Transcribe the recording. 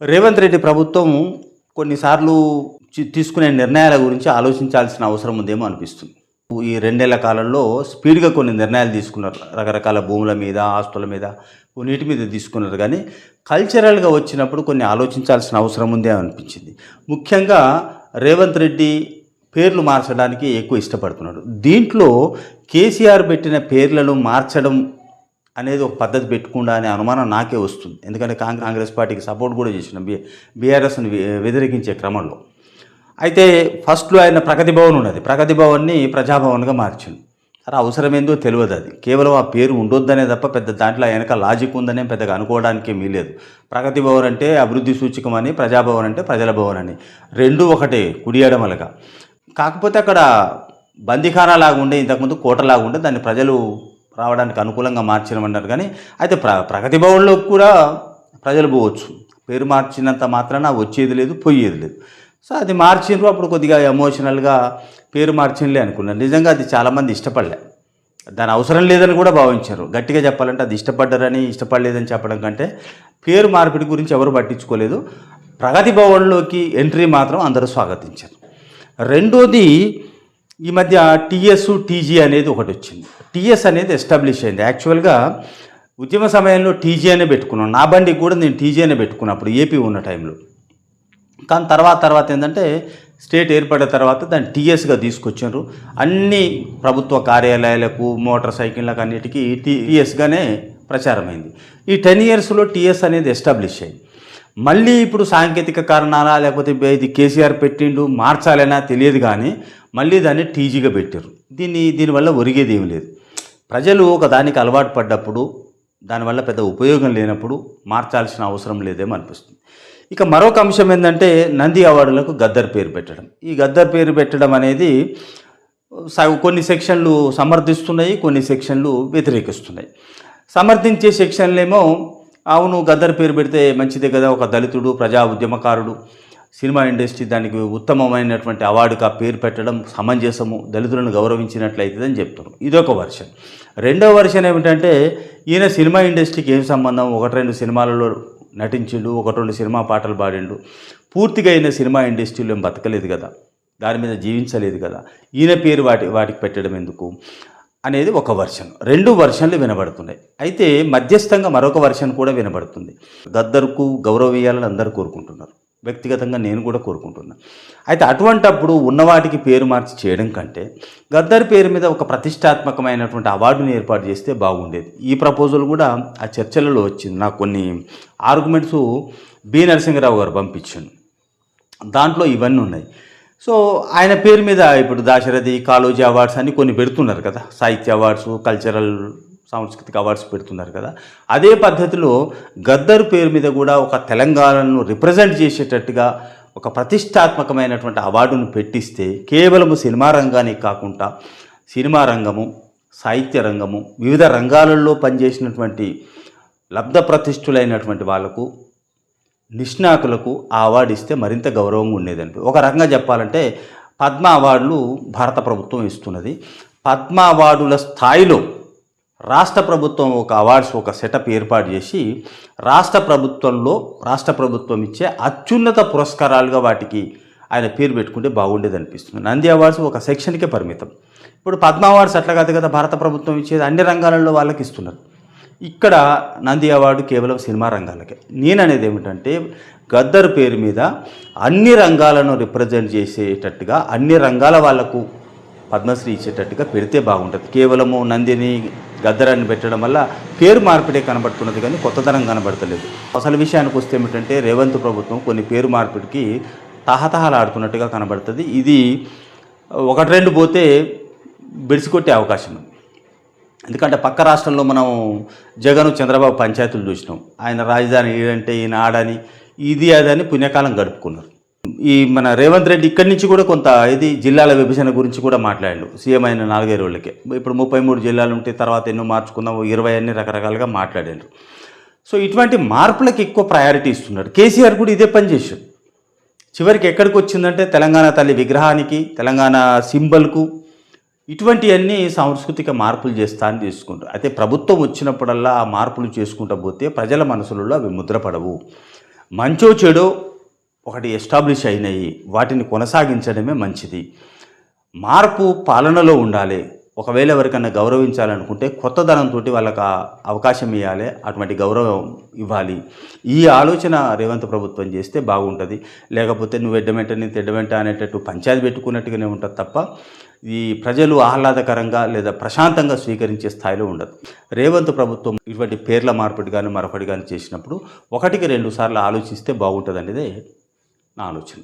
రేవంత్ రెడ్డి ప్రభుత్వం కొన్నిసార్లు తీసుకునే నిర్ణయాల గురించి ఆలోచించాల్సిన అవసరం ఉందేమో అనిపిస్తుంది. ఈ రెండేళ్ళ కాలంలో స్పీడ్గా కొన్ని నిర్ణయాలు తీసుకున్నారు. రకరకాల భూముల మీద ఆస్తుల మీద కొన్నిటి మీద తీసుకున్నారు. కానీ కల్చరల్గా వచ్చినప్పుడు కొన్ని ఆలోచించాల్సిన అవసరం ఉందే అనిపించింది. ముఖ్యంగా రేవంత్ రెడ్డి పేర్లు మార్చడానికి ఎక్కువ ఇష్టపడుతున్నాడు. దీంట్లో కేసీఆర్ పెట్టిన పేర్లను మార్చడం అనేది ఒక పద్ధతి పెట్టుకుండా అనే అనుమానం నాకే వస్తుంది. ఎందుకంటే కాంగ్రెస్ కాంగ్రెస్ పార్టీకి సపోర్ట్ కూడా చేసిన బి బీఆర్ఎస్ని వ్యతిరేకించే క్రమంలో. అయితే ఫస్ట్లో ఆయన ప్రగతి భవన్ ఉన్నది. ప్రగతి భవన్ని ప్రజాభవన్గా మార్చింది సరే అవసరం ఏందో తెలియదు అది. కేవలం ఆ పేరు ఉండొద్దనే తప్ప పెద్ద దాంట్లో వెనక లాజిక్ ఉందనే పెద్దగా అనుకోవడానికి ఏమీ లేదు ప్రగతి భవన్ అంటే అభివృద్ధి సూచకం అని ప్రజాభవన్ అంటే ప్రజల భవన్ అని. రెండు ఒకటే కుడియడమలగా. కాకపోతే అక్కడ బందీఖానా లాగా ఉండే ఇంతకుముందు కోటలాగా ఉండే దాన్ని ప్రజలు రావడానికి అనుకూలంగా మార్చినమన్నారు కానీ అయితే ప్ర ప్రగతి భవన్లో కూడా ప్రజలు పోవచ్చు. పేరు మార్చినంత మాత్రాన వచ్చేది లేదు పోయేది లేదు. సో అది మార్చిండ్రు అప్పుడు కొద్దిగా ఎమోషనల్గా పేరు మార్చినలే అనుకున్నారు నిజంగా అది చాలామంది ఇష్టపడలే. దాని అవసరం లేదని కూడా భావించారు. గట్టిగా చెప్పాలంటే అది ఇష్టపడ్డారని ఇష్టపడలేదని చెప్పడం కంటే పేరు మార్పిడి గురించి ఎవరు పట్టించుకోలేదు. ప్రగతి భవన్లోకి ఎంట్రీ మాత్రం అందరూ స్వాగతించారు. రెండోది ఈ మధ్య టీఎస్ టీజీ అనేది ఒకటి వచ్చింది. టీఎస్ అనేది ఎస్టాబ్లిష్ అయింది. యాక్చువల్గా ఉద్యమ సమయంలో టీజీ అనే పెట్టుకున్నాను నా బండికి కూడా నేను టీజీ అనే పెట్టుకున్నాను అప్పుడు ఏపీ ఉన్న టైంలో. కానీ తర్వాత తర్వాత ఏంటంటే స్టేట్ ఏర్పడిన తర్వాత దాన్ని టీఎస్గా తీసుకొచ్చారు. అన్ని ప్రభుత్వ కార్యాలయాలకు మోటార్ సైకిళ్ళకు అన్నిటికీ టీఎస్గానే ప్రచారమైంది. ఈ టెన్ ఇయర్స్లో టీఎస్ అనేది ఎస్టాబ్లిష్ అయింది. మళ్ళీ ఇప్పుడు సాంకేతిక కారణాలా లేకపోతే ఇది కేసీఆర్ పెట్టిండు మార్చాలైనా తెలియదు కానీ మళ్ళీ దాన్ని టీజీగా పెట్టారు దీన్ని దీనివల్ల ఒరిగేది ఏమి లేదు. ప్రజలు ఒక దానికి అలవాటు పడ్డప్పుడు దానివల్ల పెద్ద ఉపయోగం లేనప్పుడు మార్చాల్సిన అవసరం లేదేమో అనిపిస్తుంది. ఇక మరొక అంశం ఏంటంటే నంది అవార్డులకు గద్దర్ పేరు పెట్టడం. ఈ గద్దర్ పేరు పెట్టడం అనేది కొన్ని సెక్షన్లు సమర్థిస్తున్నాయి కొన్ని సెక్షన్లు వ్యతిరేకిస్తున్నాయి. సమర్థించే సెక్షన్లేమో అవును గద్దర్ పేరు పెడితే మంచిదే కదా ఒక దళితుడు ప్రజా ఉద్యమకారుడు. సినిమా ఇండస్ట్రీ దానికి ఉత్తమమైనటువంటి అవార్డుకి ఆ పేరు పెట్టడం సమంజసము దళితులను గౌరవించినట్లయితుందని చెప్తారు ఇదొక వర్షన్. రెండో వర్షన్ ఏమిటంటే ఈయన సినిమా ఇండస్ట్రీకి ఏం సంబంధం? ఒకటి రెండు సినిమాలలో నటించిండు ఒకటి రెండు సినిమా పాటలు పాడిండు. పూర్తిగా అయిన సినిమా ఇండస్ట్రీలో ఏం బతకలేదు కదా దాని మీద జీవించలేదు కదా. ఈయన పేరు వాటి వాటికి పెట్టడం ఎందుకు? అనేది ఒక వర్షన్ రెండు వర్షన్లు వినబడుతున్నాయి. అయితే మధ్యస్థంగా మరొక వర్షన్ కూడా వినబడుతుంది. గద్దరుకు గౌరవీయాలని అందరూ కోరుకుంటున్నారు. వ్యక్తిగతంగా నేను కూడా కోరుకుంటున్నాను అయితే అటువంటప్పుడు ఉన్నవాటికి పేరు మార్చి చేయడం కంటే గద్దర్ పేరు మీద ఒక ప్రతిష్టాత్మకమైనటువంటి అవార్డుని ఏర్పాటు చేస్తే బాగుండేది. ఈ ప్రపోజల్ కూడా ఆ చర్చలలో వచ్చింది. నాకు కొన్ని ఆర్గ్యుమెంట్స్ బి నరసింహరావు గారు పంపించాను దాంట్లో ఇవన్నీ ఉన్నాయి. సో ఆయన పేరు మీద ఇప్పుడు దాశరథి కాలోజీ అవార్డ్స్ అని కొన్ని పెడుతున్నారు కదా. సాహిత్య అవార్డ్స్ కల్చరల్ సాంస్కృతిక అవార్డ్స్ పెడుతున్నారు కదా. అదే పద్ధతిలో గద్దర్ పేరు మీద కూడా ఒక తెలంగాణను రిప్రజెంట్ చేసేటట్టుగా ఒక ప్రతిష్టాత్మకమైనటువంటి అవార్డును పెట్టిస్తే కేవలము సినిమా రంగానికి కాకుండా సినిమా రంగము సాహిత్య రంగము వివిధ రంగాలలో పనిచేసినటువంటి లబ్ధ ప్రతిష్ఠులైనటువంటి వాళ్ళకు నిష్ణాతులకు ఆ అవార్డు ఇస్తే మరింత గౌరవంగా ఉండేదండి. ఒక రకంగా చెప్పాలంటే పద్మ అవార్డులు భారత ప్రభుత్వం ఇస్తున్నది. పద్మ అవార్డుల స్థాయిలో రాష్ట్ర ప్రభుత్వం ఒక అవార్డ్స్ ఒక సెటప్ ఏర్పాటు చేసి రాష్ట్ర ప్రభుత్వంలో రాష్ట్ర ప్రభుత్వం ఇచ్చే అత్యున్నత పురస్కారాలుగా వాటికి ఆయన పేరు పెట్టుకుంటే బాగుండేది అనిపిస్తుంది నంది అవార్డ్స్ ఒక సెక్షన్కే పరిమితం. ఇప్పుడు పద్మ అవార్డ్స్ అట్లా కాదు కదా భారత ప్రభుత్వం ఇచ్చేది అన్ని రంగాలలో వాళ్ళకి ఇస్తున్నారు. ఇక్కడ నంది అవార్డు కేవలం సినిమా రంగాలకే. నేను అనేది ఏమిటంటే గద్దర్ పేరు మీద అన్ని రంగాలను రిప్రజెంట్ చేసేటట్టుగా అన్ని రంగాల వాళ్ళకు పద్మశ్రీ ఇచ్చేటట్టుగా పెడితే బాగుంటుంది. కేవలము నందిని గద్దరాన్ని పెట్టడం వల్ల పేరు మార్పిడే కనబడుతున్నది కానీ కొత్తదనం కనబడతలేదు. అసలు విషయానికి వస్తే ఏమిటంటే రేవంత్ ప్రభుత్వం కొన్ని పేరు మార్పిడికి తహతహలాడుతున్నట్టుగా కనబడుతుంది. ఇది ఒకటి రెండు పోతే బెడిసికొట్టే అవకాశం ఉంది. ఎందుకంటే పక్క రాష్ట్రంలో మనం జగన్ చంద్రబాబు పంచాయతీలు చూసినాం. ఆయన రాజధాని ఈడంటే ఈయన ఆడని ఇది అదని పుణ్యకాలం గడుపుకున్నారు. ఈ మన రేవంత్ రెడ్డి ఇక్కడి నుంచి కూడా కొంత ఇది జిల్లాల విభజన గురించి కూడా మాట్లాడాడు. సీఎం అయిన నాలుగైదు రోజులకే. ఇప్పుడు ముప్పై మూడు జిల్లాలు ఉంటే తర్వాత ఎన్నో మార్చుకుందాం ఇరవై అన్ని రకరకాలుగా మాట్లాడారు సో ఇటువంటి మార్పులకు ఎక్కువ ప్రయారిటీ ఇస్తున్నారు. కేసీఆర్ కూడా ఇదే పని చేశాడు. చివరికి ఎక్కడికి వచ్చిందంటే తెలంగాణ తల్లి విగ్రహానికి తెలంగాణ సింబల్కు ఇటువంటివన్నీ సాంస్కృతిక మార్పులు చేస్తా అని తీసుకుంటారు. అయితే ప్రభుత్వం వచ్చినప్పుడల్లా ఆ మార్పులు చేసుకుంటూ పోతే ప్రజల మనసులలో అవి ముద్రపడవు. మంచో చెడో ఒకటి ఎస్టాబ్లిష్ అయినాయి. వాటిని కొనసాగించడమే మంచిది. మార్పు పాలనలో ఉండాలి. ఒకవేళ ఎవరికన్నా గౌరవించాలనుకుంటే కొత్తదనంతో వాళ్ళకి వాళ్ళకు అవకాశం ఇవ్వాలి అటువంటి గౌరవం ఇవ్వాలి. ఈ ఆలోచన రేవంత్ ప్రభుత్వం చేస్తే బాగుంటుంది. లేకపోతే నువ్వు ఎడ్డమెంట నేను తెడ్డమెంట అనేటట్టు పంచాయతీ పెట్టుకున్నట్టుగానే ఉంటుంది తప్ప ఈ ప్రజలు ఆహ్లాదకరంగా లేదా ప్రశాంతంగా స్వీకరించే స్థాయిలో ఉండదు. రేవంత్ ప్రభుత్వం ఇటువంటి పేర్ల మార్పిడి కానీ మరొకటి కానీ చేసినప్పుడు ఒకటికి రెండు సార్లు ఆలోచిస్తే బాగుంటుంది అనేది నా ఆలోచన.